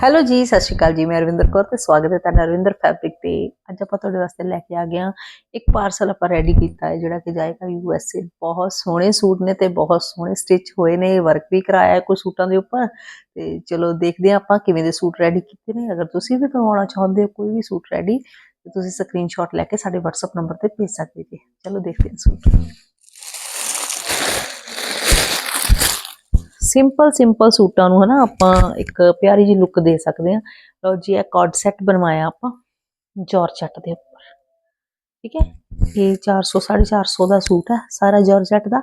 Hello ਜੀ, ਸਤਿ ਸ਼੍ਰੀ ਅਕਾਲ ਜੀ, ਮੈਂ ਅਰਵਿੰਦਰ ਕੌਰ ਤੇ ਸਵਾਗਤ ਹੈ ਤੁਹਾਡਾ ਅਰਵਿੰਦਰ ਫੈਬਰਿਕ ਤੇ। ਅੱਜ ਆਪਾਂ ਤੁਹਾਡੇ ਵਾਸਤੇ ਲੈ ਕੇ ਆ ਗਏ ਹਾਂ ਇੱਕ ਪਾਰਸਲ ਆਪਾਂ ਰੈਡੀ ਕੀਤਾ ਹੈ, ਜਿਹੜਾ ਕਿ ਜਾਏਗਾ ਯੂ ਐਸ ਏ ਬਹੁਤ ਸੋਹਣੇ ਸੂਟ ਨੇ ਤੇ ਬਹੁਤ ਸੋਹਣੇ ਸਟਿਚ ਹੋਏ ਨੇ ਵਰਕ ਵੀ ਕਰਾਇਆ ਹੈ ਕੁਝ ਸੂਟਾਂ ਦੇ ਉੱਪਰ। ਤੇ ਚਲੋ ਦੇਖਦੇ ਹਾਂ ਆਪਾਂ ਕਿਵੇਂ ਦੇ ਸੂਟ ਰੈਡੀ ਕੀਤੇ ਨੇ। ਅਗਰ ਤੁਸੀਂ ਵੀ ਕਰਵਾਉਣਾ ਚਾਹੁੰਦੇ ਹੋ, ਕੋਈ ਵੀ ਸੂਟ ਰੈਡੀ ਤੇ ਤੁਸੀਂ ਸਕਰੀਨਸ਼ਾਟ ਲੈ ਕੇ ਸਾਡੇ WhatsApp ਨੰਬਰ ਤੇ ਭੇਜ ਸਕਦੇ ਜੀ। ਚਲੋ ਦੇਖਦੇ ਹਾਂ ਸੂਟ। ਸਿੰਪਲ ਸਿੰਪਲ ਸੂਟਾਂ ਨੂੰ ਹਨਾ ਆਪਾਂ ਇੱਕ ਪਿਆਰੀ ਜੀ ਲੁੱਕ ਦੇ ਸਕਦੇ ਹਾਂ। ਲਓ ਜੀ ਇਹ ਕਾਰਡ ਸੈੱਟ ਬਣਵਾਇਆ ਆਪਾਂ ਜਾਰਜਟ ਦੇ ਉੱਪਰ। ਠੀਕ ਹੈ? ਇਹ 400 450 ਦਾ ਸੂਟ ਹੈ ਸਾਰਾ ਜਾਰਜਟ ਦਾ।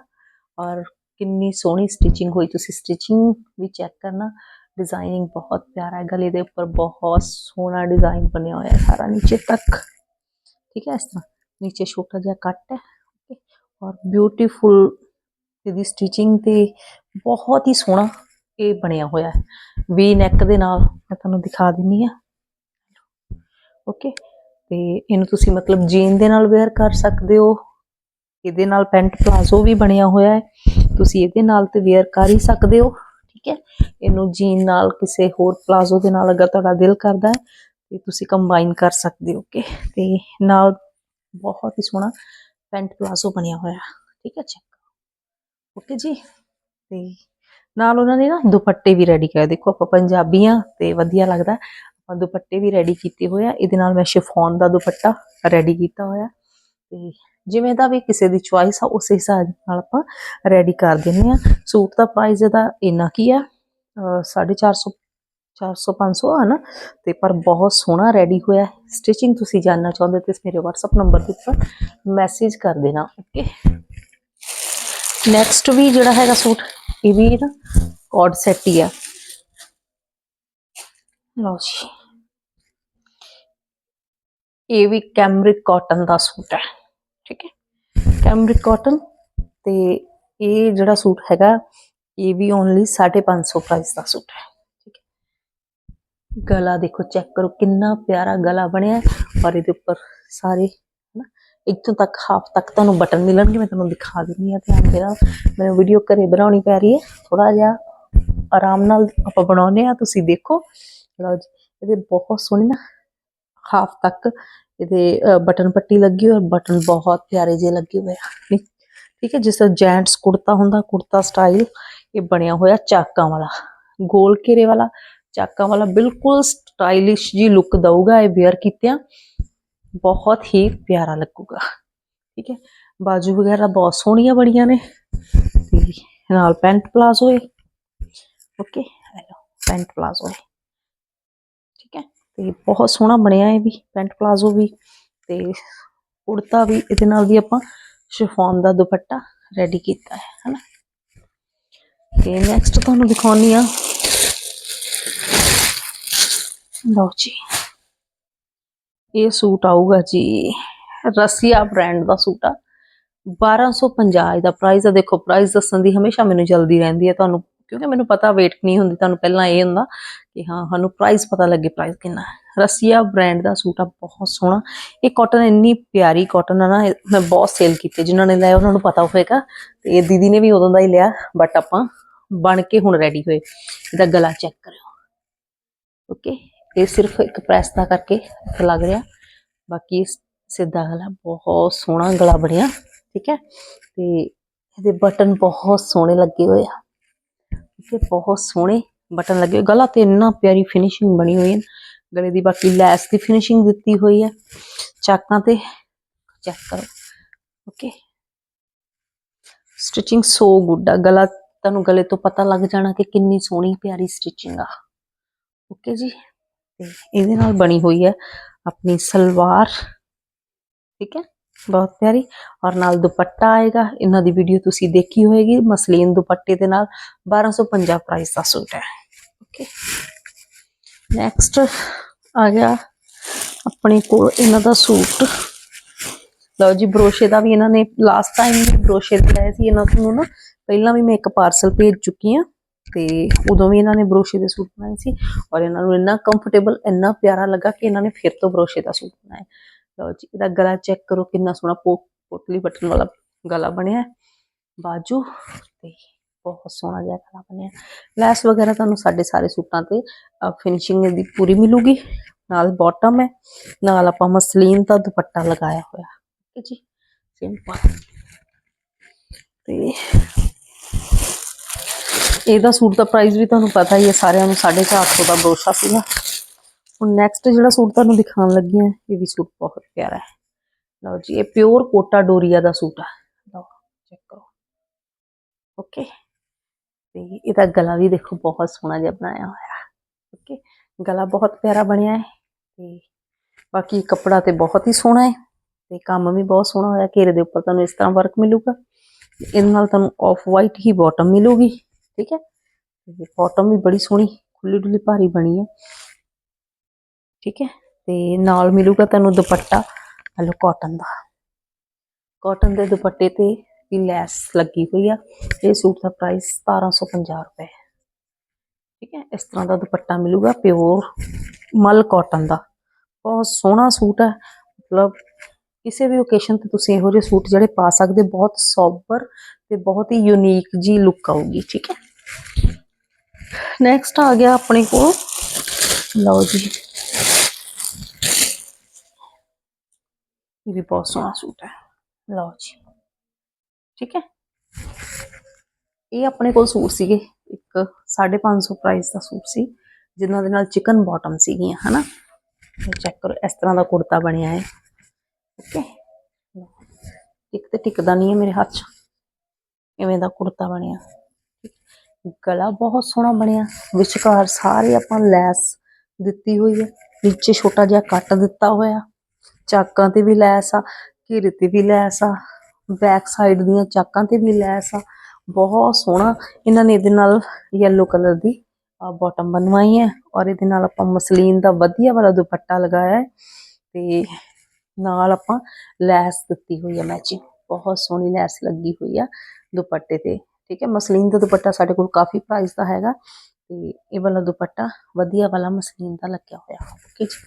ਔਰ ਕਿੰਨੀ ਸੋਹਣੀ ਸਟਿਚਿੰਗ ਹੋਈ ਤੁਸੀਂ ਸਟਿਚਿੰਗ ਵੀ ਚੈੱਕ ਕਰਨਾ। ਡਿਜ਼ਾਈਨਿੰਗ ਬਹੁਤ ਪਿਆਰਾ ਹੈ ਗਲੇ ਦੇ ਉੱਪਰ ਬਹੁਤ ਸੋਹਣਾ ਡਿਜ਼ਾਈਨ ਬਣਿਆ ਹੋਇਆ ਹੈ ਸਾਰਾ ਨੀਚੇ ਤੱਕ। ਠੀਕ ਹੈ ਇਸ ਤਰ੍ਹਾਂ। ਨੀਚੇ ਛੋਟਾ ਜਿਹਾ ਕੱਟ ਹੈ okay, ਔਰ ਬਿਊਟੀਫੁਲ ਇਹਦੀ ਸਟਿਚਿੰਗ ਤੇ ਬਹੁਤ ਹੀ ਸੋਹਣਾ ਇਹ ਬਣਿਆ ਹੋਇਆ ਹੈ। ਵੀ ਨੈਕ ਦੇ ਨਾਲ ਮੈਂ ਤੁਹਾਨੂੰ ਦਿਖਾ ਦਿੰਨੀ ਆ ਓਕੇ ਤੇ ਇਹਨੂੰ ਤੁਸੀਂ ਮਤਲਬ ਜੀਨ ਦੇ ਨਾਲ ਵੇਅਰ ਕਰ ਸਕਦੇ ਹੋ। ਇਹਦੇ ਨਾਲ ਪੈਂਟ ਪਲਾਜ਼ੋ ਵੀ ਬਣਿਆ ਹੋਇਆ ਹੈ। ਤੁਸੀਂ ਇਹਦੇ ਨਾਲ ਤੇ ਵੇਅਰ ਕਰ ਹੀ ਸਕਦੇ ਹੋ। ਠੀਕ ਹੈ? ਇਹਨੂੰ ਜੀਨ ਨਾਲ ਕਿਸੇ ਹੋਰ ਪਲਾਜ਼ੋ ਦੇ ਨਾਲ ਅਗਰ ਤੁਹਾਡਾ ਦਿਲ ਕਰਦਾ ਹੈ, ਤੇ ਤੁਸੀਂ ਕੰਬਾਈਨ ਕਰ ਸਕਦੇ ਹੋ। ਓਕੇ ਤੇ ਨਾਲ ਬਹੁਤ ਹੀ ਸੋਹਣਾ ਪੈਂਟ ਪਲਾਜ਼ੋ ਬਣਿਆ ਹੋਇਆ ਠੀਕ ਹੈ? ਚੈੱਕ ਓਕੇ ਜੀ? ਤੇ ਨਾਲ ਉਹਨਾਂ ਨੇ ਨਾ ਦੁਪੱਟੇ ਵੀ ਰੈਡੀ ਕਰਾਏ। ਦੇਖੋ ਆਪਾਂ ਪੰਜਾਬੀ ਆ ਤੇ ਵਧੀਆ ਲੱਗਦਾ। ਆਪਾਂ ਦੁਪੱਟੇ ਵੀ ਰੈਡੀ ਕੀਤੇ ਹੋਏ ਆ। ਇਹਦੇ ਨਾਲ ਮੈਂ ਸ਼ਿਫੋਨ ਦਾ ਦੁਪੱਟਾ ਰੈਡੀ ਕੀਤਾ ਹੋਇਆ। ਤੇ ਜਿਵੇਂ ਦਾ ਵੀ ਕਿਸੇ ਦੀ ਚੁਆਇਸ ਆ, ਉਸੇ ਹਿਸਾਬ ਨਾਲ ਆਪਾਂ ਰੈਡੀ ਕਰ ਦਿੰਨੇ ਆ। ਸੂਟ ਦਾ ਪ੍ਰਾਈਸ ਇਹਦਾ ਇੰਨਾ ਕੀ ਆ? 450 400 500 ਆ ਨਾ। ਤੇ ਪਰ ਬਹੁਤ ਸੋਹਣਾ ਰੈਡੀ ਹੋਇਆ। ਸਟਿਚਿੰਗ ਤੁਸੀਂ ਜਾਨਣਾ ਚਾਹੁੰਦੇ ਤੇ ਮੇਰੇ WhatsApp ਨੰਬਰ ਦੇ ਉੱਪਰ ਮੈਸੇਜ ਕਰ ਦੇਣਾ ਓਕੇ ਨੈਕਸਟ ਵੀ ਜਿਹੜਾ ਹੈਗਾ ਸੂਟ, ਇਹ ਵੀ ਨਾ ਕੋਡ ਸੈਟ ਹੀ ਆ। ਲਓ ਜੀ। ਇਹ ਵੀ ਕੈਮਰਿਕ ਕਾਟਨ ਦਾ ਸੂਟ ਹੈ, ਠੀਕ ਹੈ? ਕੈਮਰਿਕ ਕਾਟਨ ਤੇ ਇਹ ਜਿਹੜਾ ਸੂਟ ਹੈਗਾ, ਇਹ ਵੀ ਓਨਲੀ 550 ਪ੍ਰਾਈਸ ਦਾ ਸੂਟ ਹੈ, ਠੀਕ ਹੈ? ਗਲਾ ਦੇਖੋ ਚੈੱਕ ਕਰੋ, ਕਿੰਨਾ ਪਿਆਰਾ ਗਲਾ ਬਣਿਆ ਔਰ ਇਹਦੇ ਉੱਪਰ ਸਾਰੇ ਇੱਥੋਂ ਤੱਕ, ਹਾਫ ਤੱਕ ਤੁਹਾਨੂੰ ਬਟਨ ਮਿਲਣਗੇ, ਮੈਂ ਤੁਹਾਨੂੰ ਦਿਖਾ ਦਿੰਦੀ ਆ ਧਿਆਨ ਦੇ ਨਾਲ ਮੈਨੂੰ ਵੀਡੀਓ ਘਰੇ ਬਣਾਉਣੀ ਪੈ ਰਹੀ ਹੈ। ਥੋੜਾ ਜਿਹਾ ਆਰਾਮ ਨਾਲ ਆਪਾਂ ਬਣਾਉਨੇ ਆ ਤੁਸੀਂ ਦੇਖੋ। ਲਓ ਜੀ, ਇਹਦੇ ਬਹੁਤ ਸੋਹਣੇ ਨਾ, ਹਾਫ ਤੱਕ ਇਹਦੇ ਬਟਨ ਪੱਟੀ ਲੱਗੀ ਹੋਈ ਬਟਨ ਬਹੁਤ ਪਿਆਰੇ ਜਿਹੇ ਲੱਗੇ ਹੋਏ ਆ। ਨੀ- ਠੀਕ ਹੈ, ਜਿਸ ਤਰ੍ਹਾਂ ਜੈਂਟਸ ਕੁੜਤਾ ਹੁੰਦਾ, ਕੁੜਤਾ ਸਟਾਈਲ ਇਹ ਬਣਿਆ ਹੋਇਆ ਚਾਕਾਂ ਵਾਲਾ, ਗੋਲ ਘੇਰੇ ਵਾਲਾ। ਚਾਕਾਂ ਵਾਲਾ ਬਿਲਕੁਲ ਸਟਾਈਲਿਸ਼ ਜੀ ਲੁੱਕ ਦਊਗਾ, ਇਹ ਵੇਅਰ ਕੀਤਿਆਂ। ਬਹੁਤ ਹੀ ਪਿਆਰਾ ਲੱਗੂਗਾ। ਠੀਕ ਹੈ? ਬਾਜੂ ਵਗੈਰਾ ਬਹੁਤ ਸੋਹਣੀਆਂ ਬਣੀਆਂ ਨੇ। ਤੇ ਨਾਲ ਪੈਂਟ ਪਲਾਜ਼ੋ ਹੈ ਓਕੇ ਹੈਲੋ ਪੈਂਟ ਪਲਾਜ਼ੋ ਹੈ ਠੀਕ ਹੈ? ਤੇ ਬਹੁਤ ਸੋਹਣਾ ਬਣਿਆ ਇਹ ਵੀ, ਪੈਂਟ ਪਲਾਜ਼ੋ ਵੀ। ਤੇ ਕੁੜਤਾ ਵੀ, ਇਹਦੇ ਨਾਲ ਵੀ ਆਪਾਂ ਸ਼ਿਫੋਨ ਦਾ ਦੁਪੱਟਾ ਰੈਡੀ ਕੀਤਾ ਹੈ, ਹਨਾ? ਤੇ ਨੈਕਸਟ ਤੁਹਾਨੂੰ ਦਿਖਾਉਣੀ ਆ। ਲਓ ਜੀ। ਇਹ ਸੂਟ ਆਊਗਾ ਜੀ ਰਸੀਆ ਬ੍ਰਾਂਡ ਦਾ ਸੂਟ ਆ। 1250 ਇਹਦਾ ਪ੍ਰਾਈਸ ਆ। ਦੇਖੋ ਪ੍ਰਾਈਸ ਦੱਸਣ ਦੀ ਹਮੇਸ਼ਾ ਮੈਨੂੰ ਜਲਦੀ ਰਹਿੰਦੀ ਹੈ ਤੁਹਾਨੂੰ, ਕਿਉਂਕਿ ਮੈਨੂੰ ਪਤਾ ਵੇਟ ਨਹੀਂ ਹੁੰਦੀ, ਤੁਹਾਨੂੰ ਪਹਿਲਾਂ ਇਹ ਹੁੰਦਾ ਕਿ ਹਾਂ, ਸਾਨੂੰ ਪ੍ਰਾਈਸ ਪਤਾ ਲੱਗੇ ਪ੍ਰਾਈਸ ਕਿੰਨਾ ਹੈ। ਰਸੀਆ ਬ੍ਰਾਂਡ ਦਾ ਸੂਟ ਆ, ਬਹੁਤ ਸੋਹਣਾ। ਇਹ ਕਾਟਨ ਇੰਨੀ ਪਿਆਰੀ ਕਾਟਨ ਆ ਨਾ ਮੈਂ ਬਹੁਤ ਸੇਲ ਕੀਤੀ, ਜਿਨ੍ਹਾਂ ਨੇ ਲਿਆ, ਉਹਨਾਂ ਨੂੰ ਪਤਾ ਹੋਵੇਗਾ ਤੇ ਇਹ ਦੀਦੀ ਨੇ ਵੀ ਉਦੋਂ ਦਾ ਹੀ ਲਿਆ ਬਟ ਆਪਾਂ ਬਣ ਕੇ ਹੁਣ ਰੈਡੀ ਹੋਏ। ਇਹਦਾ ਗਲਾ ਚੈੱਕ ਕਰਿਓ। ਓਕੇ ਇਹ ਸਿਰਫ ਇੱਕ ਪ੍ਰੈਸ ਦਾ ਕਰਕੇ ਲੱਗ ਰਿਹਾ। ਬਾਕੀ ਸਿੱਧਾ ਗਲਾ, ਬਹੁਤ ਸੋਹਣਾ ਗਲਾ ਬਣਿਆ, ਠੀਕ ਹੈ। ਤੇ ਇਹਦੇ ਬਟਨ ਬਹੁਤ ਸੋਹਣੇ ਲੱਗੇ ਹੋਏ ਆ। ਠੀਕ ਹੈ, ਬਹੁਤ ਸੋਹਣੇ ਬਟਨ ਲੱਗੇ ਹੋਏ। ਗਲਾ ਤੇ ਇੰਨਾ ਪਿਆਰੀ ਫਿਨਿਸ਼ਿੰਗ ਬਣੀ ਹੋਈ ਹੈ। ਗਲੇ ਦੀ ਬਾਕੀ ਲੈਸ ਦੀ ਫਿਨਿਸ਼ਿੰਗ ਦਿੱਤੀ ਹੋਈ ਹੈ। ਚਾਕਾਂ ਤੇ ਚੈੱਕ ਕਰੋ। ਓਕੇ ਸਟਿਚਿੰਗ ਸੋ ਗੁੱਡ ਆ। ਗਲਾ ਤੁਹਾਨੂੰ ਗਲੇ ਤੋਂ ਪਤਾ ਲੱਗ ਜਾਣਾ ਕਿ ਕਿੰਨੀ ਸੋਹਣੀ ਪਿਆਰੀ ਸਟਿਚਿੰਗ ਆ। ਓਕੇ ਜੀ? ਇਹਦੇ ਨਾਲ ਬਣੀ ਹੋਈ ਹੈ ਆਪਣੀ ਸਲਵਾਰ। ਠੀਕ ਹੈ? ਬਹੁਤ ਪਿਆਰੀ। ਔਰ ਨਾਲ ਦੁਪੱਟਾ ਆਏਗਾ। ਇਹਨਾਂ ਦੀ ਵੀਡੀਓ ਤੁਸੀਂ ਦੇਖੀ ਹੋਏਗੀ। ਮਸਲੀਨ ਦੁਪੱਟੇ ਦੇ ਨਾਲ 1250 ਪ੍ਰਾਈਸ ਦਾ ਸੂਟ ਹੈ। ਓਕੇ ਨੈਕਸਟ ਆ ਗਿਆ ਆਪਣੇ ਕੋਲ ਇਹਨਾਂ ਦਾ ਸੂਟ। ਲਓ ਜੀ ਬਰੋਸ਼ੇ ਦਾ ਵੀ ਇਹਨਾਂ ਨੇ ਲਾਸਟ ਟਾਈਮ ਵੀ ਬਰੋਸ਼ੇ ਦੇ ਲਏ ਸੀ ਇਹਨਾਂ ਨੂੰ ਨਾ। ਪਹਿਲਾਂ ਵੀ ਮੈਂ ਇੱਕ ਪਾਰਸਲ ਭੇਜ ਚੁੱਕੀ ਹਾਂ। ਤੇ ਉਦੋਂ ਵੀ ਇਹਨਾਂ ਨੇ ਬਰੋਸ਼ੇ ਦੇ ਸੂਟ ਬਣਾਏ ਸੀ ਔਰ ਇਹਨਾਂ ਨੂੰ ਇੰਨਾ ਕੰਫਰਟੇਬਲ ਇੰਨਾ ਪਿਆਰਾ ਲੱਗਾ ਕਿ ਇਹਨਾਂ ਨੇ ਫਿਰ ਤੋਂ ਬਰੋਸ਼ੇ ਦਾ ਸੂਟ ਬਣਾਇਆ। ਲਓ ਜੀ, ਇਹਦਾ ਗਲਾ ਚੈੱਕ ਕਰੋ ਕਿੰਨਾ ਸੋਹਣਾ ਪੋਟਲੀ ਬਟਨ ਵਾਲਾ ਗਲਾ ਬਣਿਆ। ਹੈ। ਬਾਜੂ ਤੇ ਬਹੁਤ ਸੋਹਣਾ ਜਿਹਾ ਗਲਾ ਬਣਿਆ। ਲੈਸ ਵਗੈਰਾ ਤੁਹਾਨੂੰ ਸਾਡੇ ਸਾਰੇ ਸੂਟਾਂ ਤੇ ਫਿਨਿਸ਼ਿੰਗ ਦੀ ਪੂਰੀ ਮਿਲੂਗੀ। ਨਾਲ ਬਾਟਮ ਹੈ, ਨਾਲ ਆਪਾਂ ਮਸਲੀਨ ਦਾ ਦੁਪੱਟਾ ਲਗਾਇਆ ਹੋਇਆ। ਠੀਕ ਜੀ ਸਿੰਪਲ ਤੇ ਇਹਦਾ ਸੂਟ ਦਾ ਪ੍ਰਾਈਸ ਵੀ ਤੁਹਾਨੂੰ ਪਤਾ ਹੀ ਹੈ, ਸਾਰਿਆਂ ਨੂੰ 450 ਦਾ ਬਰੋਸ਼ਾ ਸੀਗਾ। ਹੁਣ ਨੈਕਸਟ ਜਿਹੜਾ ਸੂਟ ਤੁਹਾਨੂੰ ਦਿਖਾਉਣ ਲੱਗੀ ਹਾਂ, ਇਹ ਵੀ ਸੂਟ ਬਹੁਤ ਪਿਆਰਾ ਹੈ। ਲਓ ਜੀ, ਇਹ ਪਿਓਰ ਕੋਟਾ ਡੋਰੀਆ ਦਾ ਸੂਟ ਹੈ ਲਓ ਚੈੱਕ ਕਰੋ। ਓਕੇ ਤੇ ਇਹਦਾ ਗਲਾ ਵੀ ਦੇਖੋ, ਬਹੁਤ ਸੋਹਣਾ ਜਿਹਾ ਬਣਾਇਆ ਹੋਇਆ। ਓਕੇ ਗਲਾ ਬਹੁਤ ਪਿਆਰਾ ਬਣਿਆ ਹੈ ਤੇ ਬਾਕੀ ਕੱਪੜਾ ਤੇ ਬਹੁਤ ਹੀ ਸੋਹਣਾ ਹੈ ਤੇ ਕੰਮ ਵੀ ਬਹੁਤ ਸੋਹਣਾ ਹੋਇਆ। ਘੇਰੇ ਦੇ ਉੱਪਰ ਤੁਹਾਨੂੰ ਇਸ ਤਰ੍ਹਾਂ ਵਰਕ ਮਿਲੂਗਾ। ਇਹਦੇ ਨਾਲ ਤੁਹਾਨੂੰ ਆਫ ਵਾਈਟ ਹੀ ਬਾਟਮ ਮਿਲੂਗੀ। ਠੀਕ ਹੈ? ਤੇ ਬਾਟਮ ਵੀ ਬੜੀ ਸੋਹਣੀ, ਖੁੱਲੀ ਡੁੱਲੀ ਭਾਰੀ ਬਣੀ ਹੈ। ਠੀਕ ਹੈ? ਤੇ ਨਾਲ ਮਿਲੂਗਾ ਤੁਹਾਨੂੰ ਦੁਪੱਟਾ ਹਲੋ ਕਾਟਨ ਦਾ। ਕਾਟਨ ਦੇ ਦੁਪੱਟੇ ਤੇ ਵੀ ਲੈਸ ਲੱਗੀ ਹੋਈ ਆ। ਇਹ ਸੂਟ ਦਾ ਪ੍ਰਾਈਸ 1750 ਰੁਪਏ। ਠੀਕ ਹੈ? ਇਸ ਤਰ੍ਹਾਂ ਦਾ ਦੁਪੱਟਾ ਮਿਲੂਗਾ ਪਿਓਰ ਮਲ ਕਾਟਨ ਦਾ। ਬਹੁਤ ਸੋਹਣਾ ਸੂਟ ਹੈ। ਮਤਲਬ ਕਿਸੇ ਵੀ ਓਕੇਸ਼ਨ ਤੇ ਤੁਸੀਂ ਇਹੋ ਜਿਹੇ ਸੂਟ ਜਿਹੜੇ ਪਾ ਸਕਦੇ, ਬਹੁਤ ਸੋਬਰ ਤੇ ਬਹੁਤ ਹੀ ਯੂਨੀਕ ਜੀ ਲੁੱਕ ਆਊਗੀ। ਠੀਕ ਹੈ? ਨੈਕਸਟ ਆ ਗਿਆ ਆਪਣੇ ਕੋਲ। ਲਓ ਜੀ। ਇਹ ਵੀ ਬਹੁਤ ਸੋਹਣਾ ਸੂਟ ਹੈ। ਲਓ ਜੀ। ਠੀਕ ਹੈ। ਇਹ ਆਪਣੇ ਕੋਲ ਸੂਟ ਸੀਗੇ। ਇੱਕ 550 ਪ੍ਰਾਈਸ ਦਾ ਸੂਟ ਸੀ, ਜਿਨ੍ਹਾਂ ਦੇ ਨਾਲ ਚਿਕਨ ਬਾਟਮ ਸੀਗੀਆਂ, ਹਨਾ? ਚੈੱਕ ਕਰੋ, ਇਸ ਤਰ੍ਹਾਂ ਦਾ ਕੁੜਤਾ ਬਣਿਆ ਹੈ। ਓਕੇ ਇੱਕ ਤੇ ਟਿਕਦਾ ਨਹੀਂ ਹੈ ਮੇਰੇ ਹੱਥ 'ਚ। ਇਵੇਂ ਦਾ ਕੁੜਤਾ ਬਣਿਆ। ਗਲਾ ਬਹੁਤ ਸੋਹਣਾ ਬਣਿਆ। ਵਿਚਕਾਰ ਸਾਰੇ ਆਪਾਂ ਲੈਸ ਦਿੱਤੀ ਹੋਈ ਹੈ। ਨੀਚੇ ਛੋਟਾ ਜਿਹਾ ਕੱਟ ਦਿੱਤਾ ਹੋਇਆ। ਚਾਕਾਂ ਤੇ ਵੀ ਲੈਸ ਆ, ਘੇਰੇ ਤੇ ਵੀ ਲੈਸ ਆ, ਬੈਕ ਸਾਈਡ ਦੀਆਂ ਚਾਕਾਂ ਤੇ ਵੀ ਲੈਸ ਆ। ਬਹੁਤ ਸੋਹਣਾ। ਇਹਨਾਂ ਨੇ ਇਹਦੇ ਨਾਲ ਯੈਲੋ ਕਲਰ ਦੀ ਬਾਟਮ ਬਣਵਾਈ ਹੈ ਔਰ ਇਹਦੇ ਨਾਲ ਆਪਾਂ ਮਸਲੀਨ ਦਾ ਵਧੀਆ ਵਾਲਾ ਦੁਪੱਟਾ ਲਗਾਇਆ ਹੈ ਤੇ ਨਾਲ ਆਪਾਂ ਲੈਸ ਦਿੱਤੀ ਹੋਈ ਹੈ। ਮੈਚਿੰਗ ਬਹੁਤ ਸੋਹਣੀ ਲੈਸ ਲੱਗੀ ਹੋਈ ਆ ਦੁਪੱਟੇ ਤੇ। ਠੀਕ ਹੈ, ਮਸਲੀਨ ਦਾ ਦੁਪੱਟਾ ਸਾਡੇ ਕੋਲ ਕਾਫੀ ਪ੍ਰਾਈਸ ਦਾ ਹੈਗਾ ਤੇ ਇਹ ਵਾਲਾ ਦੁਪੱਟਾ ਵਧੀਆ ਵਾਲਾ ਮਸਲੀਨ ਦਾ ਲੱਗਿਆ ਹੋਇਆ ਓਕੇ ਜੀ।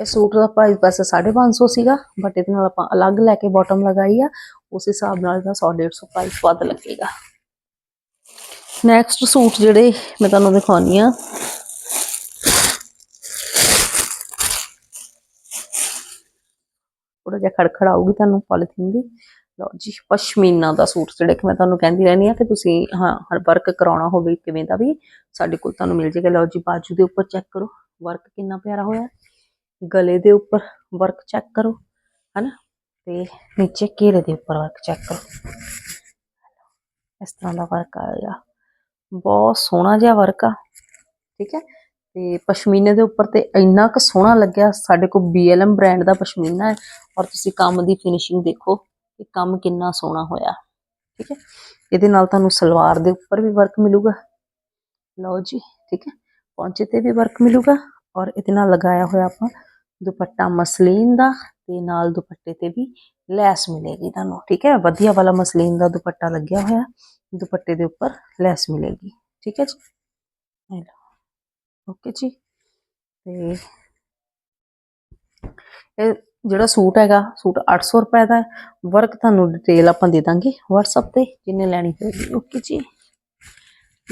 ਇਹ ਸੂਟ ਦਾ ਪ੍ਰਾਈਸ ਵੈਸੇ 550 ਸੀਗਾ ਬਟ ਇਹਦੇ ਨਾਲ ਆਪਾਂ ਅਲੱਗ ਲੈ ਕੇ ਬਾਟਮ ਲਗਾਈ ਆ, ਉਸ ਹਿਸਾਬ ਨਾਲ ਇਹਦਾ 100 150 ਪ੍ਰਾਈਸ ਵੱਧ ਲੱਗੇਗਾ। ਨੈਕਸਟ ਸੂਟ ਜਿਹੜੇ ਮੈਂ ਤੁਹਾਨੂੰ ਦਿਖਾਉਣੀ ਆ। ਥੋੜਾ ਜਿਹਾ ਖੜਖੜ ਆਊਗੀ ਤੁਹਾਨੂੰ ਪੋਲੀਥੀਨ ਦੀ। ਲਓ ਜੀ, ਪਸ਼ਮੀਨਾ ਦਾ ਸੂਟ ਜਿਹੜਾ ਕਿ ਮੈਂ ਤੁਹਾਨੂੰ ਕਹਿੰਦੀ ਰਹਿੰਦੀ ਆ ਕਿ ਤੁਸੀਂ, ਹਾਂ, ਹਰ ਵਰਕ ਕਰਾਉਣਾ ਹੋਵੇ ਕਿਵੇਂ ਦਾ ਵੀ, ਸਾਡੇ ਕੋਲ ਤੁਹਾਨੂੰ ਮਿਲ ਜਾਏਗਾ। ਲਓ ਜੀ, ਬਾਜੂ ਦੇ ਉੱਪਰ ਚੈੱਕ ਕਰੋ ਵਰਕ ਕਿੰਨਾ ਪਿਆਰਾ ਹੋਇਆ। ਗਲੇ ਦੇ ਉੱਪਰ ਵਰਕ ਚੈੱਕ ਕਰੋ, ਹਨਾ? ਤੇ ਨੀਚੇ ਘੇਰੇ ਦੇ ਉੱਪਰ ਵਰਕ ਚੈੱਕ ਕਰੋ। ਇਸ ਤਰ੍ਹਾਂ ਦਾ ਵਰਕ ਆਇਆ ਬਹੁਤ ਸੋਹਣਾ ਜਿਹਾ ਵਰਕ ਆ, ਠੀਕ ਹੈ? ਤੇ ਪਸ਼ਮੀਨੇ ਦੇ ਉੱਪਰ ਤੇ ਇੰਨਾ ਕੁ ਸੋਹਣਾ ਲੱਗਿਆ, ਸਾਡੇ ਕੋਲ BLM ਬ੍ਰਾਂਡ ਦਾ ਪਸ਼ਮੀਨਾ ਹੈ। ਔਰ ਤੁਸੀਂ ਕੰਮ ਦੀ ਫਿਨਿਸ਼ਿੰਗ ਦੇਖੋ ਕਿ ਕੰਮ ਕਿੰਨਾ ਸੋਹਣਾ ਹੋਇਆ, ਠੀਕ ਹੈ? ਇਹਦੇ ਨਾਲ ਤੁਹਾਨੂੰ ਸਲਵਾਰ ਦੇ ਉੱਪਰ ਵੀ ਵਰਕ ਮਿਲੂਗਾ। ਲਓ ਜੀ, ਠੀਕ ਹੈ? ਪੌਂਚੇ ਤੇ ਵੀ ਵਰਕ ਮਿਲੂਗਾ ਔਰ ਇਹਦੇ ਨਾਲ ਲਗਾਇਆ ਹੋਇਆ ਆਪਾਂ ਦੁਪੱਟਾ ਮਸਲੀਨ ਦਾ ਤੇ ਨਾਲ ਦੁਪੱਟੇ ਤੇ ਵੀ ਲੈਸ ਮਿਲੇਗੀ ਤੁਹਾਨੂੰ, ਠੀਕ ਹੈ? ਵਧੀਆ ਵਾਲਾ ਮਸਲੀਨ ਦਾ ਦੁਪੱਟਾ ਲੱਗਿਆ ਹੋਇਆ, ਦੁਪੱਟੇ ਦੇ ਉੱਪਰ ਲੈਸ ਮਿਲੇਗੀ, ਠੀਕ ਹੈ ਜੀ? ਲਓ ਓਕੇ ਜੀ, ਤੇ ਇਹ ਜਿਹੜਾ ਸੂਟ ਹੈਗਾ, ਸੂਟ 800 ਰੁਪਏ ਦਾ ਵਰਕ ਤੁਹਾਨੂੰ ਡਿਟੇਲ ਆਪਾਂ ਦੇ ਦਾਂਗੇ WhatsApp ਤੇ ਜਿੰਨੇ ਲੈਣੀ ਹੋਏਗੀ। ਓਕੇ ਜੀ।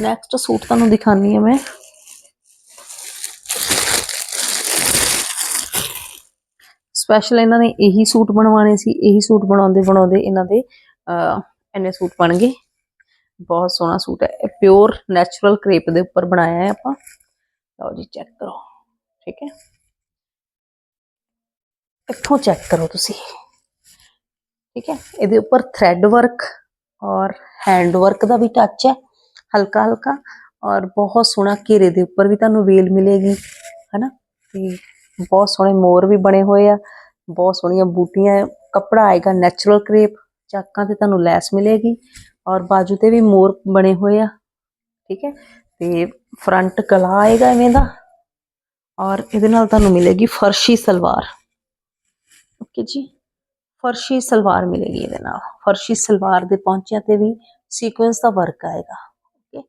ਨੈਕਸਟ ਸੂਟ ਤੁਹਾਨੂੰ ਦਿਖਾਣੀ ਹੈ ਮੈਂ। ਸਪੈਸ਼ਲ ਇਹਨਾਂ ਨੇ ਇਹੀ ਸੂਟ ਬਣਵਾਣੇ ਸੀ। ਇਹੀ ਸੂਟ ਬਣਾਉਂਦੇ ਬਣਾਉਂਦੇ ਇਹਨਾਂ ਦੇ, ਅਹ, ਇੰਨੇ ਸੂਟ ਬਣ ਗਏ। ਬਹੁਤ ਸੋਹਣਾ ਸੂਟ ਹੈ। ਇਹ ਪਿਓਰ ਨੈਚੁਰਲ ਕ੍ਰੇਪ ਦੇ ਉੱਪਰ ਬਣਾਇਆ ਹੈ ਆਪਾਂ। ਲਓ ਜੀ ਚੈੱਕ ਕਰੋ। ਠੀਕ ਹੈ। ਇੱਥੋਂ ਚੈੱਕ ਕਰੋ ਤੁਸੀਂ। ਠੀਕ ਹੈ? ਇਹਦੇ ਉੱਪਰ ਥ੍ਰੈਡ ਵਰਕ ਔਰ ਹੈਂਡ ਵਰਕ ਦਾ ਵੀ ਟੱਚ ਹੈ, ਹਲਕਾ ਹਲਕਾ। ਔਰ ਬਹੁਤ ਸੋਹਣਾ ਘੇਰੇ ਦੇ ਉੱਪਰ ਵੀ ਤੁਹਾਨੂੰ ਵੇਲ ਮਿਲੇਗੀ, ਹਨਾ? ਤੇ ਬਹੁਤ ਸੋਹਣੇ ਮੋਰ ਵੀ ਬਣੇ ਹੋਏ ਆ, ਬਹੁਤ ਸੋਹਣੀਆਂ ਬੂਟੀਆਂ ਕੱਪੜਾ ਆਏਗਾ ਨੈਚੁਰਲ ਕ੍ਰੇਪ ਚਾਕਾਂ ਤੇ ਤੁਹਾਨੂੰ ਲੈਸ ਮਿਲੇਗੀ। ਔਰ ਬਾਜੂ ਤੇ ਵੀ ਮੋਰ ਬਣੇ ਹੋਏ ਆ, ਠੀਕ ਹੈ? ਤੇ ਫਰੰਟ ਕਲਾ ਆਏਗਾ ਐਵੇਂ ਦਾ। ਔਰ ਇਹਦੇ ਨਾਲ ਤੁਹਾਨੂੰ ਮਿਲੇਗੀ ਫਰਸ਼ੀ ਸਲਵਾਰ। ਓਕੇ ਜੀ ਫਰਸ਼ੀ ਸਲਵਾਰ ਮਿਲੇਗੀ ਇਹਦੇ ਨਾਲ। ਫਰਸ਼ੀ ਸਲਵਾਰ ਦੇ ਪੌਂਚਿਆਂ ਤੇ ਵੀ ਸੀਕੁਐਂਸ ਦਾ ਵਰਕ ਆਏਗਾ। ਓਕੇ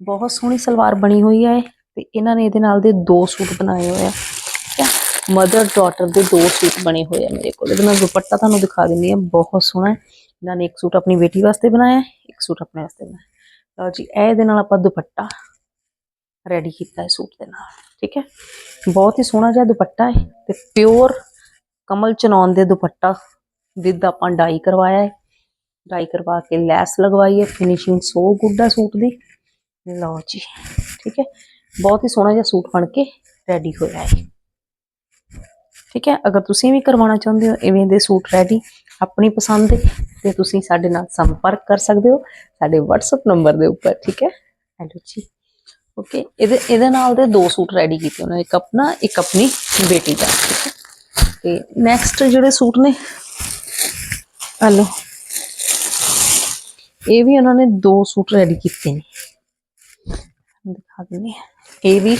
ਬਹੁਤ ਸੋਹਣੀ ਸਲਵਾਰ ਬਣੀ ਹੋਈ ਹੈ ਇਹ ਤੇ ਇਹਨਾਂ ਨੇ ਇਹਦੇ ਨਾਲ ਦੇ ਦੋ ਸੂਟ ਬਣਾਏ ਹੋਏ ਆ। ਠੀਕ ਹੈ ਮਦਰ ਡਾਟਰ ਦੇ ਦੋ ਸੂਟ ਬਣੇ ਹੋਏ ਆ ਮੇਰੇ ਕੋਲ। ਇਹਦੇ ਨਾਲ ਦੁਪੱਟਾ ਤੁਹਾਨੂੰ ਦਿਖਾ ਦਿੰਦੀ ਆ ਬਹੁਤ ਸੋਹਣਾ ਇਹਨਾਂ ਨੇ ਇੱਕ ਸੂਟ ਆਪਣੀ ਬੇਟੀ ਵਾਸਤੇ ਬਣਾਇਆ ਇੱਕ ਸੂਟ ਆਪਣੇ ਵਾਸਤੇ ਬਣਾਇਆ ਲਓ ਜੀ, ਇਹ ਇਹਦੇ ਨਾਲ ਆਪਾਂ ਦੁਪੱਟਾ ਰੈਡੀ ਕੀਤਾ ਹੈ ਸੂਟ ਦੇ ਨਾਲ। ਠੀਕ ਹੈ? ਬਹੁਤ ਹੀ ਸੋਹਣਾ ਜਿਹਾ ਦੁਪੱਟਾ ਹੈ ਤੇ ਪਿਓਰ ਕਮਲ ਚਨੌਨ ਦੇ ਦੁਪੱਟਾ ਵਿਦ ਆਪਾਂ ਡਾਈ ਕਰਵਾਇਆ ਹੈ। ਡਾਈ ਕਰਵਾ ਕੇ ਲੈਸ ਲਗਵਾਈ ਹੈ। ਫਿਨਿਸ਼ਿੰਗ ਸੋ ਗੁੱਡ ਹੈ ਸੂਟ ਦੀ। ਲਓ ਜੀ, ਠੀਕ ਹੈ। ਬਹੁਤ ਹੀ ਸੋਹਣਾ ਜਿਹਾ ਸੂਟ ਬਣ ਕੇ ਰੈਡੀ ਹੋਇਆ ਹੈ। ਠੀਕ ਹੈ, ਅਗਰ ਤੁਸੀਂ ਵੀ ਕਰਵਾਉਣਾ ਚਾਹੁੰਦੇ ਹੋ, ਇਵੇਂ ਦੇ ਸੂਟ ਰੈਡੀ ਆਪਣੀ ਪਸੰਦ ਦੇ, ਤੇ ਤੁਸੀਂ ਸਾਡੇ ਨਾਲ ਸੰਪਰਕ ਕਰ ਸਕਦੇ ਹੋ ਸਾਡੇ WhatsApp ਨੰਬਰ ਦੇ ਉੱਪਰ, ਠੀਕ ਹੈ। ਹੈਲੋ ਜੀ, ਓਕੇ। ਇਹਦੇ ਇਹਦੇ ਨਾਲ ਦੇ ਦੋ ਸੂਟ ਰੈਡੀ ਕੀਤੇ ਉਹਨਾਂ ਨੇ, ਇੱਕ ਆਪਣਾ, ਇੱਕ ਆਪਣੀ ਬੇਟੀ ਦਾ, ਠੀਕ ਹੈ। ਤੇ ਨੈਕਸਟ ਜਿਹੜੇ ਸੂਟ ਨੇ ਹਲੋ ਇਹ ਵੀ ਉਹਨਾਂ ਨੇ ਦੋ ਸੂਟ ਰੈਡੀ ਕੀਤੇ ਨੇ। ਦਿਖਾ ਦਿੰਦੇ ਹਾਂ। ਇਹ ਵੀ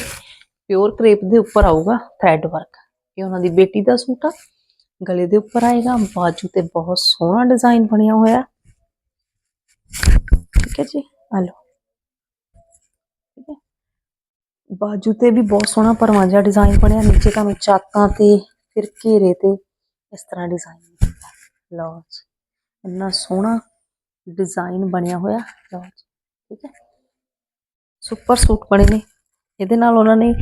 ਪਿਓਰ ਕ੍ਰੇਪ ਦੇ ਉੱਪਰ ਆਊਗਾ ਥ੍ਰੈਡ ਵਰਕ ਇਹ ਉਹਨਾਂ ਦੀ ਬੇਟੀ ਦਾ ਸੂਟ ਆ। ਗਲੇ ਦੇ ਉੱਪਰ ਆਏਗਾ, ਬਾਜੂ ਤੇ ਬਹੁਤ ਸੋਹਣਾ ਡਿਜ਼ਾਈਨ ਬਣਿਆ ਹੋਇਆ। ਠੀਕ ਹੈ ਜੀ, ਆ ਲਓ। ਠੀਕ ਹੈ। ਬਾਜੂ ਤੇ ਵੀ ਬਹੁਤ ਸੋਹਣਾ ਪਰਵਾਂਜਾ ਡਿਜ਼ਾਈਨ ਬਣਿਆ। ਨੀਚੇ ਤੁਹਾਨੂੰ ਚਾਕਾਂ ਤੇ ਫਿਰ ਘੇਰੇ ਤੇ ਇਸ ਤਰ੍ਹਾਂ ਡਿਜ਼ਾਈਨ ਲਓ ਜੀ, ਇੰਨਾ ਸੋਹਣਾ ਡਿਜ਼ਾਈਨ ਬਣਿਆ ਹੋਇਆ। ਲਓ ਜੀ, ਠੀਕ ਹੈ। ਸੁਪਰ ਸੂਟ ਬਣੇ ਨੇ। ਇਹਦੇ ਨਾਲ ਉਹਨਾਂ ਨੇ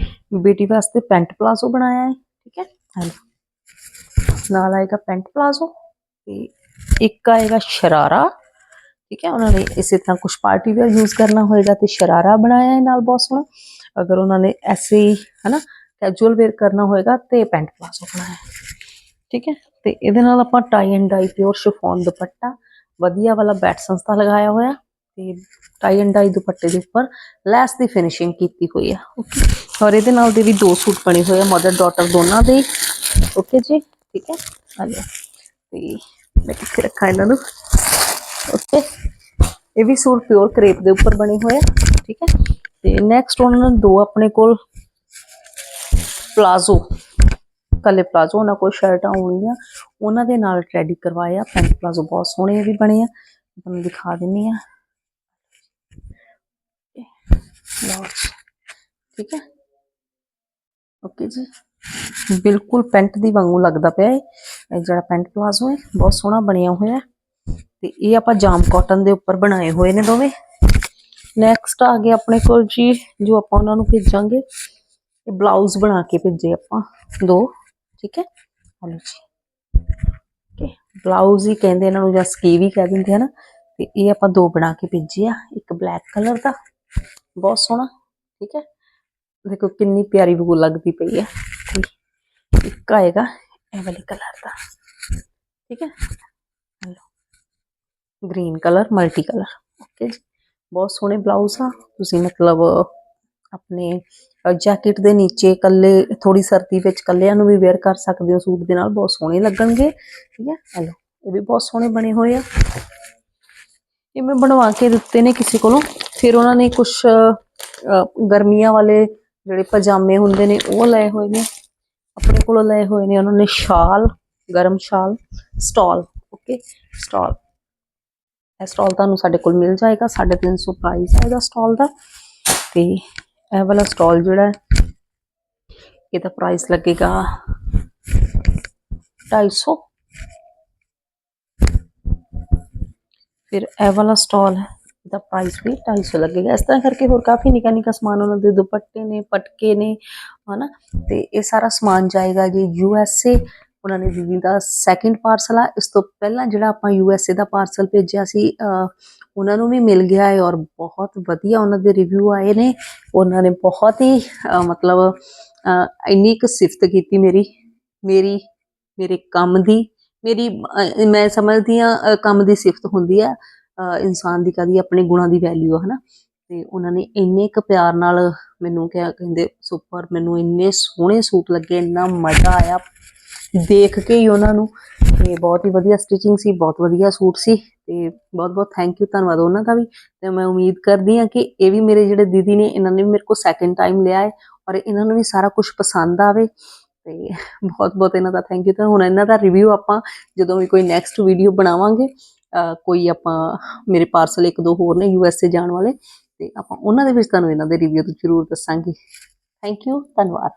ਬੇਟੀ ਵਾਸਤੇ ਪੈਂਟ ਪਲਾਜ਼ੋ ਬਣਾਇਆ ਹੈ, ਠੀਕ ਹੈ। ਹਾਂਜੀ। ਨਾਲ ਆਏਗਾ ਪੈਂਟ ਪਲਾਜ਼ੋ ਤੇ ਇੱਕ ਆਏਗਾ ਸ਼ਰਾਰਾ, ਠੀਕ ਹੈ। ਉਹਨਾਂ ਨੇ ਇਸੇ ਤਰ੍ਹਾਂ ਕੁਝ ਪਾਰਟੀ ਵੇਅਰ ਯੂਜ਼ ਕਰਨਾ ਹੋਏਗਾ ਤੇ ਸ਼ਰਾਰਾ ਬਣਾਇਆ ਹੈ ਨਾਲ ਬਹੁਤ ਸੋਹਣਾ ਅਗਰ ਉਹਨਾਂ ਨੇ ਐਸੇ ਹੀ, ਹਨਾ ਕੈਜੂਅਲ ਵੇਅਰ ਕਰਨਾ ਹੋਏਗਾ ਤੇ ਪੈਂਟ ਪਲਾਜ਼ੋ ਬਣਾਇਆ ਹੈ ਠੀਕ ਹੈ ਤੇ ਇਹਦੇ ਨਾਲ ਆਪਾਂ tie and dye pure chiffon ਦੁਪੱਟਾ ਵਧੀਆ ਵਾਲਾ ਬੈਟਸਨਸ ਦਾ ਲਗਾਇਆ ਹੋਇਆ ਤੇ ਟਾਈ ਐਂਡ ਡਾਈ ਦੁਪੱਟੇ ਦੇ ਉੱਪਰ ਲੈਸ ਦੀ ਫਿਨਿਸ਼ਿੰਗ ਕੀਤੀ ਹੋਈ ਆ ਓਕੇ ਔਰ ਇਹਦੇ ਨਾਲ ਦੇ ਵੀ ਦੋ ਸੂਟ ਬਣੇ ਹੋਏ ਆ ਮਦਰ ਡਾਟਰ ਦੋਨਾਂ ਦੇ ਓਕੇ ਜੀ ਠੀਕ ਹੈ ਆ ਲਓ ਤੇ ਮੈਂ ਕਿੱਥੇ ਰੱਖਾਂ ਇਹਨਾਂ ਨੂੰ ਓਕੇ ਇਹ ਵੀ ਸੂਟ ਪਿਓਰ ਕਰੇਪ ਦੇ ਉੱਪਰ ਬਣੇ ਹੋਏ ਆ ਠੀਕ ਹੈ ਤੇ ਨੈਕਸਟ ਉਹਨਾਂ ਨੇ ਦੋ ਆਪਣੇ ਕੋਲ ਪਲਾਜ਼ੋ। ਕੱਲੇ ਪਲਾਜ਼ੋ, ਉਹਨਾਂ ਕੋਲ ਸ਼ਰਟਾਂ ਹੋਣਗੀਆਂ। ਉਹਨਾਂ ਦੇ ਨਾਲ ਰੈਡੀ ਕਰਵਾਇਆ, ਪੈਂਟ ਪਲਾਜ਼ੋ ਬਹੁਤ ਸੋਹਣੇ ਵੀ ਬਣੇ ਆ। ਤੁਹਾਨੂੰ ਦਿਖਾ ਦਿੰਨੀ ਆ। ਠੀਕ ਹੈ? ਓਕੇ ਜੀ। ਬਿਲਕੁਲ ਪੈਂਟ ਦੀ ਵਾਂਗੂ ਲੱਗਦਾ ਪਿਆ ਹੈ ਇਹ ਜਿਹੜਾ ਪੈਂਟ ਪਲਾਜ਼ੋ ਹੈ, ਬਹੁਤ ਸੋਹਣਾ ਬਣਿਆ ਹੋਇਆ ਤੇ ਇਹ ਆਪਾਂ ਜਾਮ ਕਾਟਨ ਦੇ ਉੱਪਰ ਬਣਾਏ ਹੋਏ ਨੇ ਦੋਵੇਂ। ਨੈਕਸਟ ਆ ਗਏ ਆਪਣੇ ਕੋਲ ਜੀ, ਜੋ ਆਪਾਂ ਉਹਨਾਂ ਨੂੰ ਭੇਜਾਂਗੇ। ਇਹ ਬਲਾਊਜ਼ ਬਣਾ ਕੇ ਭੇਜੇ ਆਪਾਂ, ਦੋ, ਠੀਕ ਹੈ? ਹਲੋ ਜੀ। ਓਕੇ ਬਲਾਊਜ਼ ਹੀ ਕਹਿੰਦੇ ਇਹਨਾਂ ਨੂੰ ਜਾਂ ਸਕੀ ਵੀ ਕਹਿ ਦਿੰਦੇ ਆ ਤੇ ਇਹ ਆਪਾਂ ਦੋ ਬਣਾ ਕੇ ਭੇਜੇ ਆ, ਇੱਕ ਬਲੈਕ ਕਲਰ ਦਾ, ਬਹੁਤ ਸੋਹਣਾ, ਠੀਕ ਹੈ? ਦੇਖੋ ਕਿੰਨੀ ਪਿਆਰੀ ਬੂ ਲੱਗਦੀ ਪਈ ਹੈ। ਇੱਕ ਆਏਗਾ ਇਹ ਵਾਲੇ ਕਲਰ ਦਾ, ਠੀਕ ਹੈ? Hello. Green colour multi colour okay ਜੀ। ਬਹੁਤ ਸੋਹਣੇ ਬਲਾਊਜ਼ ਆ, ਤੁਸੀਂ ਮਤਲਬ ਆਪਣੇ ਜੈਕਟ ਦੇ ਨੀਚੇ ਕੱਲੇ ਥੋੜੀ ਸਰਦੀ ਵਿੱਚ ਕੱਲਿਆਂ ਨੂੰ ਵੀ ਵੇਅਰ ਕਰ ਸਕਦੇ ਹੋ, ਸੂਟ ਦੇ ਨਾਲ ਬਹੁਤ ਸੋਹਣੇ ਲੱਗਣਗੇ, ਠੀਕ ਹੈ? ਹਲੋ ਇਹ ਵੀ ਬਹੁਤ ਸੋਹਣੇ ਬਣੇ ਹੋਏ ਆ। ਇਹ ਮੈਂ ਬਣਵਾ ਕੇ ਦਿੱਤੇ ਨੇ ਕਿਸੇ ਕੋਲੋਂ। ਫਿਰ ਉਹਨਾਂ ਨੇ ਕੁਝ ਗਰਮੀਆਂ ਵਾਲੇ ਜਿਹੜੇ ਪਜਾਮੇ ਹੁੰਦੇ ਨੇ, ਉਹ ਲਏ ਹੋਏ ਨੇ। ਆਪਣੇ ਕੋਲੋਂ ਲਏ ਹੋਏ ਨੇ ਉਹਨਾਂ ਨੇ ਸ਼ਾਲ, ਗਰਮ ਸ਼ਾਲ, ਸਟਾਲ ਓਕੇ ਸਟਾਲ। ਇਹ ਸਟਾਲ ਤੁਹਾਨੂੰ ਸਾਡੇ ਕੋਲ ਮਿਲ ਜਾਏਗਾ 350 ਪ੍ਰਾਈਸ ਹੈ ਇਹਦਾ ਸਟਾਲ ਦਾ। ਤੇ ਇਹ ਵਾਲਾ ਸਟਾਲ ਜਿਹੜਾ ਹੈ ਇਹਦਾ ਪ੍ਰਾਈਸ ਲੱਗੇਗਾ 250 ਫਿਰ ਇਹ ਵਾਲਾ ਸਟਾਲ ਹੈ ਇਹਦਾ ਪ੍ਰਾਈਸ ਵੀ 250 ਲੱਗੇਗਾ ਇਸ ਤਰ੍ਹਾਂ ਕਰਕੇ ਹੋਰ ਕਾਫੀ ਨਿੱਕਾ ਨਿੱਕਾ ਸਮਾਨ ਉਹਨਾਂ ਦੇ ਦੁਪੱਟੇ ਨੇ ਪਟਕੇ ਨੇ ਹਨਾ ਤੇ ਇਹ ਸਾਰਾ ਸਮਾਨ ਜਾਏਗਾ ਜੀ ਯੂ ਐਸ ਏ ਉਹਨਾਂ ਨੇ ਦੀਦੀ ਦਾ ਸੈਕਿੰਡ ਪਾਰਸਲ ਆ। ਇਸ ਤੋਂ ਪਹਿਲਾਂ ਜਿਹੜਾ ਆਪਾਂ ਯੂ ਐਸ ਏ ਦਾ ਪਾਰਸਲ ਭੇਜਿਆ ਸੀ ਉਹਨਾਂ ਨੂੰ ਵੀ ਮਿਲ ਗਿਆ ਹੈ ਔਰ ਬਹੁਤ ਵਧੀਆ ਉਹਨਾਂ ਦੇ ਰਿਵਿਊ ਆਏ ਨੇ। ਉਹਨਾਂ ਨੇ ਬਹੁਤ ਹੀ ਮਤਲਬ ਇੰਨੀ ਕੁ ਸਿਫਤ ਕੀਤੀ ਮੇਰੀ ਮੇਰੀ ਮੇਰੇ ਕੰਮ ਦੀ। ਮੇਰੀ ਮੈਂ ਸਮਝਦੀ ਆ ਕੰਮ ਦੀ ਸਿਫਤ ਹੁੰਦੀ ਆ ਅਹ, ਇਨਸਾਨ ਦੀ ਕਦੀ ਆਪਣੇ ਗੁਣਾਂ ਦੀ ਵੈਲਿਊ ਆ ਹਨਾ। ਤੇ ਉਹਨਾਂ ਨੇ ਇੰਨੇ ਕੁ ਪਿਆਰ ਨਾਲ ਮੈਨੂੰ ਕਿਹਾ ਕਹਿੰਦੇ ਸੁਪਰ ਮੈਨੂੰ ਇੰਨੇ ਸੋਹਣੇ ਸੂਟ ਲੱਗੇ ਇੰਨਾ ਮਜ਼ਾ ਆਇਆ। ਦੇਖ ਕੇ ਹੀ ਉਹਨਾਂ ਨੂੰ। ਤੇ ਬਹੁਤ ਹੀ ਵਧੀਆ ਸਟਿਚਿੰਗ ਸੀ, ਬਹੁਤ ਵਧੀਆ ਸੂਟ ਸੀ ਤੇ ਬਹੁਤ ਬਹੁਤ ਥੈਂਕ ਯੂ ਧੰਨਵਾਦ ਉਹਨਾਂ ਦਾ ਵੀ। ਤੇ ਮੈਂ ਉਮੀਦ ਕਰਦੀ ਹਾਂ ਕਿ ਇਹ ਵੀ ਮੇਰੇ ਜਿਹੜੇ ਦੀਦੀ ਨੇ, ਇਹਨਾਂ ਨੇ ਵੀ ਮੇਰੇ ਕੋਲ ਸੈਕਿੰਡ ਟਾਈਮ ਲਿਆ ਹੈ ਔਰ ਇਹਨਾਂ ਨੂੰ ਵੀ ਸਾਰਾ ਕੁਝ ਪਸੰਦ ਆਵੇ। ਤੇ ਬਹੁਤ ਬਹੁਤ ਇਹਨਾਂ ਦਾ ਥੈਂਕ ਯੂ ਤੇ ਹੁਣ ਇਹਨਾਂ ਦਾ ਰਿਵਿਊ ਆਪਾਂ ਜਦੋਂ ਵੀ ਕੋਈ ਨੈਕਸਟ ਵੀਡੀਓ ਬਣਾਵਾਂਗੇ ਕੋਈ ਆਪਾਂ ਮੇਰੇ ਪਾਰਸਲ ਇੱਕ ਦੋ ਹੋਰ ਨੇ ਯੂ ਐਸ ਏ ਜਾਣ ਵਾਲੇ, ਤੇ ਆਪਾਂ ਉਹਨਾਂ ਦੇ ਵਿੱਚ ਤੁਹਾਨੂੰ ਇਹਨਾਂ ਦੇ ਰਿਵਿਊ ਜ਼ਰੂਰ ਦੱਸਾਂਗੇ। ਥੈਂਕ ਯੂ ਧੰਨਵਾਦ।